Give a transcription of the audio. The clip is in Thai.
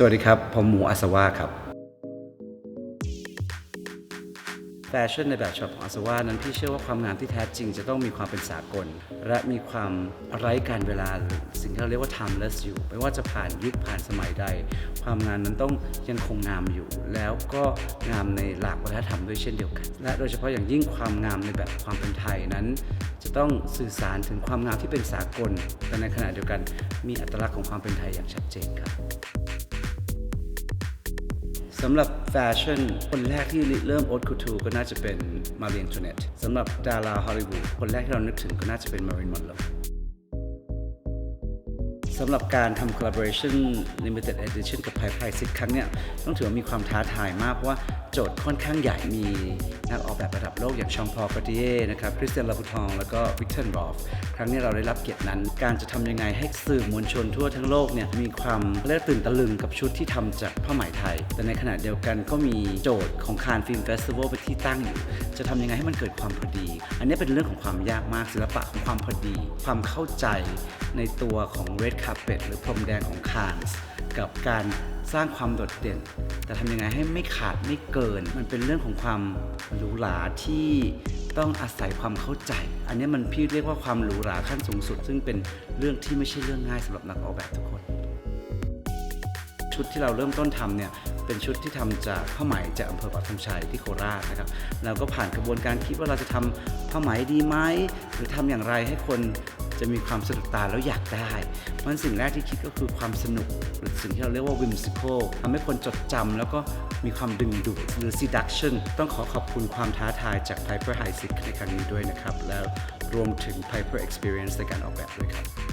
สวัสดีครับ ผมหมูอาสวะครับ แฟชั่นในแบบฉบับของอาสวะนั้นพี่เชื่อว่าความงามที่แท้จริง จะต้องมีความเป็นสากล และมีความไร้การเวลาหรือสิ่งที่เราเรียกว่า timeless อยู่ ไม่ว่าจะผ่านยุคผ่านสมัยใด ความงามนั้นต้องยังคงงามอยู่ แล้วก็งามในหลากวัฒนธรรมด้วยเช่นเดียวกัน และโดยเฉพาะอย่างยิ่งความงามในแบบความเป็นไทยนั้นจะต้องสื่อสารถึงความงามที่เป็นสากล แต่ในขณะเดียวกัน มีอัตลักษณ์ของความเป็นไทยอย่างชัดเจนครับ สำหรับแฟชั่น คนแรกที่เริ่มโอทคูทูก็น่าจะเป็นมาเรียนทูเนตสำหรับดาราฮอลลีวูดคนแรกที่เรานึกถึงก็น่าจะเป็นมารินมอนโร สำหรับการทำ collaboration limited edition กับ Pi Pi 10 ครั้งเนี้ยต้องถือว่ามีความท้าทายมาก เพราะว่าโจทย์ค่อนข้างใหญ่มีนักออกแบบระดับโลกอย่างชองพอลกาติเย่นะครับคริสเตียนลาบูทอง แล้วก็วิกเตอร์รอฟครั้งนี้เราได้รับเกียรตินั้น การจะทำยังไงให้สื่อมวลชนทั่วทั้งโลกเนี่ยมีความเรียกตื่นตะลึงกับชุดที่ทำจากผ้าไหมไทย แต่ในขณะเดียวกันก็มีโจทย์ของคานฟิล์มเฟสติวัลเป็นที่ตั้งอยู่จะทำยังไงให้มันเกิดความพอดี อันนี้เป็นเรื่องของความยากมากศิลปะของความพอดี ความเข้าใจในตัวของ red carpet หรือพรมแดงของคานส์กับการสร้างความโดดเด่น แต่ทำยังไงให้ไม่ขาดไม่เกิน มันเป็นเรื่องของความหรูหราที่ต้องอาศัยความเข้าใจ อันนี้มันพี่เรียกว่าความหรูหราขั้นสูงสุด ซึ่งเป็นเรื่องที่ไม่ใช่เรื่องง่ายสำหรับนักออกแบบทุกคน ชุดที่เราเริ่มต้นทำเนี่ยเป็นชุดที่ทำจากผ้าไหมจากอำเภอปักธงชัยที่โคราชนะครับเราก็ผ่านกระบวนการคิดว่าเราจะทำผ้าไหมดีไหมหรือทำอย่างไรให้คน จะมีความสะดุดตาแล้วอยากได้เพราะฉะนั้นสิ่งแรกที่คิดก็คือความสนุก หรือสิ่งที่เราเรียกว่า whimsical ทำให้คนจดจำแล้วก็มีความดึงดูดหรือ seduction ต้องขอขอบคุณความท้าทายจาก Piper High Six ในครั้งนี้ด้วยนะครับ แล้วรวมถึง Piper Experience ในการออกแบบด้วยครับ